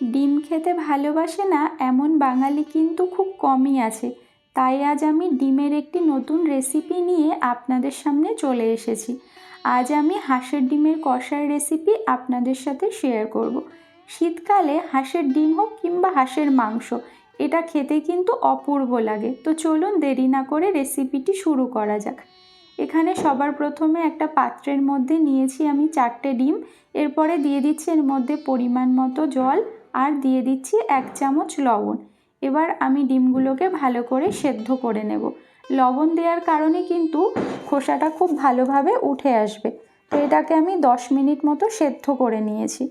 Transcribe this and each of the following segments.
ডিম খেতে ভালোবাসে না, এমন বাঙালি কিন্তু খুব কমই আছে। তাই আজ আমি ডিমের একটি নতুন রেসিপি নিয়ে আপনাদের সামনে চলে এসেছি। আজ আমি হাঁসের ডিমের কষার রেসিপি আপনাদের সাথে শেয়ার করব। শীতকালে হাঁসের ডিম হোক কিংবা হাঁসের মাংস, এটা খেতে কিন্তু অপূর্ব লাগে। তো চলুন দেরি না করে রেসিপিটি শুরু করা যাক। এখানে সবার প্রথমে একটা পাত্রের মধ্যে নিয়েছি আমি চারটে ডিম। এরপরে দিয়ে দিচ্ছি এর মধ্যে পরিমাণ মতো জল আর দিয়ে দিচ্ছি এক চামচ লবণ। এবার আমি ডিমগুলোকে ভালো করে সেদ্ধ করে নেব। লবণ দেওয়ার কারণে কিন্তু খোসাটা খুব ভালোভাবে উঠে আসবে। তো এটাকে আমি দশ মিনিট মতো সেদ্ধ করে নিয়েছি।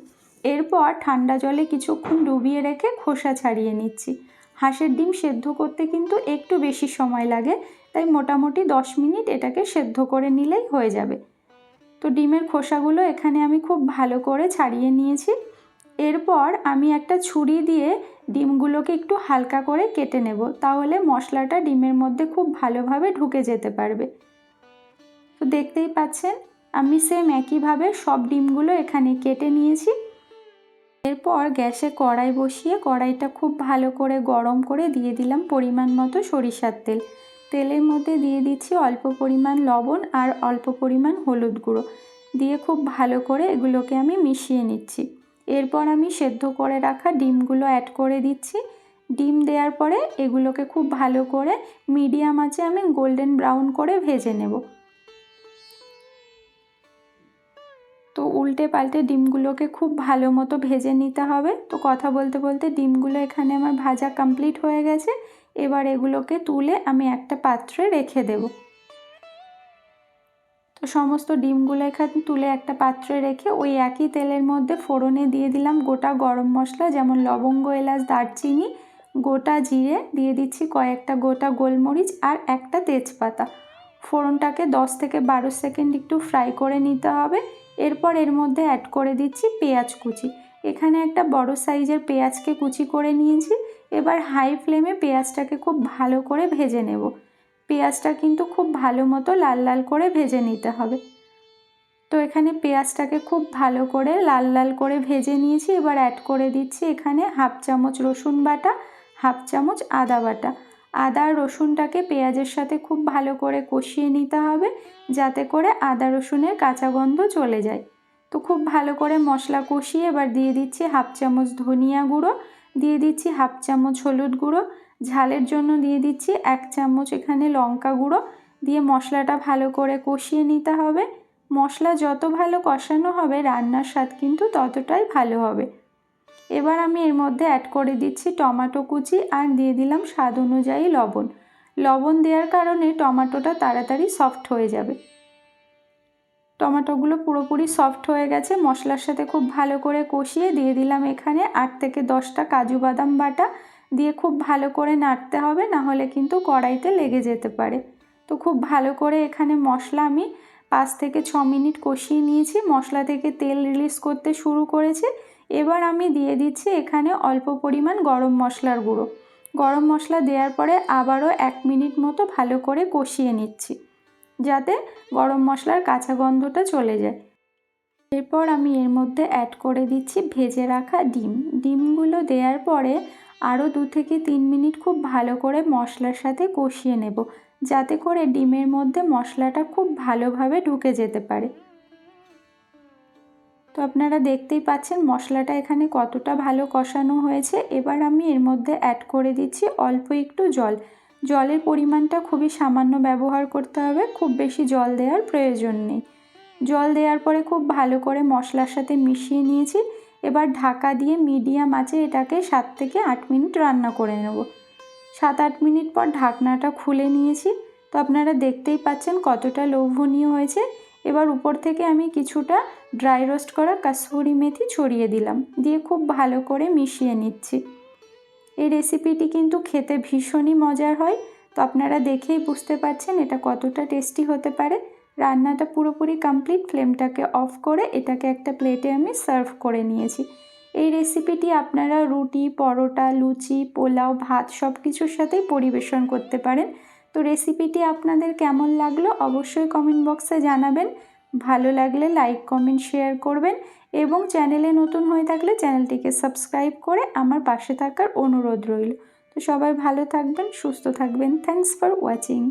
এরপর ঠান্ডা জলে কিছুক্ষণ ডুবিয়ে রেখে খোসা ছাড়িয়ে নিচ্ছি। হাঁসের ডিম সেদ্ধ করতে কিন্তু একটু বেশি সময় লাগে, তাই মোটামুটি দশ মিনিট এটাকে সেদ্ধ করে নিলেই হয়ে যাবে। তো ডিমের খোসাগুলো এখানে আমি খুব ভালো করে ছাড়িয়ে নিয়েছি। এরপর আমি একটা ছুরি দিয়ে ডিমগুলোকে একটু হালকা করে কেটে নেব, তাহলে মশলাটা ডিমের মধ্যে খুব ভালোভাবে ঢুকে যেতে পারবে। তো দেখতেই পাচ্ছেন, আমি সেম একইভাবে সব ডিমগুলো এখানে কেটে নিয়েছি। এরপর গ্যাসে কড়াই বসিয়ে কড়াইটা খুব ভালো করে গরম করে দিয়ে দিলাম পরিমাণ মতো সরিষার তেল। তেলের মধ্যে দিয়ে দিচ্ছি অল্প পরিমাণ লবণ আর অল্প পরিমাণ হলুদ গুঁড়ো। দিয়ে খুব ভালো করে এগুলোকে আমি মিশিয়ে নিচ্ছি। এরপর আমি সেদ্ধ করে রাখা ডিমগুলো অ্যাড করে দিচ্ছি। ডিম দেওয়ার পরে এগুলোকে খুব ভালো করে মিডিয়াম আঁচে আমি গোল্ডেন ব্রাউন করে ভেজে নেব। তো উল্টে পাল্টে ডিমগুলোকে খুব ভালো মতো ভেজে নিতে হবে। তো কথা বলতে বলতে ডিমগুলো এখানে আমার ভাজা কমপ্লিট হয়ে গেছে। এবার এগুলোকে তুলে আমি একটা পাত্রে রেখে দেব। তো সমস্ত ডিমগুলো এখানে তুলে একটা পাত্রে রেখে ওই একই তেলের মধ্যে ফোড়নে দিয়ে দিলাম গোটা গরম মশলা, যেমন লবঙ্গ, এলাচ, দারচিনি, গোটা জিরে, দিয়ে দিচ্ছি কয়েকটা গোটা গোলমরিচ আর একটা তেজপাতা। ফোড়নটাকে দশ থেকে বারো সেকেন্ড একটু ফ্রাই করে নিতে হবে। এরপর এর মধ্যে অ্যাড করে দিচ্ছি পেঁয়াজ কুচি। এখানে একটা বড় সাইজের পেঁয়াজকে কুচি করে নিয়েছি। এবার হাই ফ্লেমে পেঁয়াজটাকে খুব ভালো করে ভেজে নেব। পেঁয়াজটা কিন্তু খুব ভালো মতো লাল লাল করে ভেজে নিতে হবে। তো এখানে পেঁয়াজটাকে খুব ভালো করে লাল লাল করে ভেজে নিয়েছি, এবার অ্যাড করে দিচ্ছি এখানে হাফ চামচ রসুন বাটা, হাফ চামচ আদা বাটা। আদা রসুনটাকে পেঁয়াজের সাথে খুব ভালো করে কষিয়ে নিতে হবে, যাতে করে আদা রসুনের কাঁচা গন্ধ চলে যায়। তো খুব ভালো করে মশলা কষিয়ে এবার দিয়ে দিচ্ছি হাফ চামচ ধনিয়া গুঁড়ো, দিয়ে দিচ্ছি হাফ চামচ হলুদ গুঁড়ো ঝালের জন্য দিয়ে দিচ্ছি এক চামচ এখানে লঙ্কা গুঁড়ো। দিয়ে মশলাটা ভালো করে কষিয়ে নিতে হবে। মশলা যত ভালো কষানো হবে, রান্নার স্বাদ কিন্তু ততটাই ভালো হবে। এবার আমি এর মধ্যে অ্যাড করে দিচ্ছি টমাটো কুচি আর দিয়ে দিলাম স্বাদ অনুযায়ী লবণ। লবণ দেওয়ার কারণে টমাটোটা তাড়াতাড়ি সফট হয়ে যাবে। টমেটোগুলো পুরোপুরি সফট হয়ে গেছে। মশলার সাথে খুব ভালো করে কষিয়ে দিয়ে দিলাম এখানে আট থেকে দশটা কাজু বাদাম বাটা। দিয়ে খুব ভালো করে নাড়তে হবে না হলে কিন্তু কড়াইতে লেগে যেতে পারে। তো খুব ভালো করে এখানে মশলা আমি পাঁচ থেকে ছ মিনিট কষিয়ে নিয়েছি। মশলা থেকে তেল রিলিজ করতে শুরু করেছে। এবার আমি দিয়ে দিচ্ছি এখানে অল্প পরিমাণ গরম মশলার গুঁড়ো। গরম মশলা দেওয়ার পরে আবারও এক মিনিট মতো ভালো করে কষিয়ে নিচ্ছি, যাতে গরম মশলার কাঁচা গন্ধটা চলে যায়। এরপর আমি এর মধ্যে অ্যাড করে দিচ্ছি ভেজে রাখা ডিম। ডিমগুলো দেওয়ার পরে আরও দু থেকে তিন মিনিট খুব ভালো করে মশলার সাথে কষিয়ে নেব, যাতে করে ডিমের মধ্যে মশলাটা খুব ভালোভাবে ঢুকে যেতে পারে। তো আপনারা দেখতেই পাচ্ছেন মশলাটা এখানে কতটা ভালো কষানো হয়েছে। এবার আমি এর মধ্যে অ্যাড করে দিচ্ছি অল্প একটু জল। জলের পরিমাণটা খুবই সামান্য ব্যবহার করতে হবে, খুব বেশি জল দেওয়ার প্রয়োজন নেই। জল দেওয়ার পরে খুব ভালো করে মশলার সাথে মিশিয়ে নিয়েছি। এবার ঢাকা দিয়ে মিডিয়াম আছে, এটাকে সাত থেকে আট মিনিট রান্না করে নেব। সাত আট মিনিট পর ঢাকনাটা খুলে নিয়েছি। তো আপনারা দেখতেই পাচ্ছেন কতটা লোভনীয় হয়েছে। এবার উপর থেকে আমি কিছুটা ড্রাই রোস্ট করা কাসুরি মেথি ছড়িয়ে দিলাম, দিয়ে খুব ভালো করে মিশিয়ে নিচ্ছি। এই রেসিপিটি কিন্তু খেতে ভীষণই মজার হয়। তো আপনারা দেখেই বুঝতে পারছেন এটা কতটা টেস্টি হতে পারে। রান্নাটা পুরোপুরি কমপ্লিট ফ্লেমটাকে অফ করে এটাকে একটা প্লেটে আমি সার্ভ করে নিয়েছি। এই রেসিপিটি আপনারা রুটি, পরোটা, লুচি, পোলাও, ভাত সব কিছুর সাথেই পরিবেশন করতে পারেন। তো রেসিপিটি আপনাদের কেমন লাগল অবশ্যই কমেন্ট বক্সে জানাবেন। ভালো লাগলে লাইক কমেন্ট শেয়ার করবেন এবং চ্যানেলে নতুন হয়ে থাকলে চ্যানেলটিকে সাবস্ক্রাইব করে আমার পাশে থাকার অনুরোধ রইল। তো সবাই ভালো থাকবেন, সুস্থ থাকবেন। Thanks for watching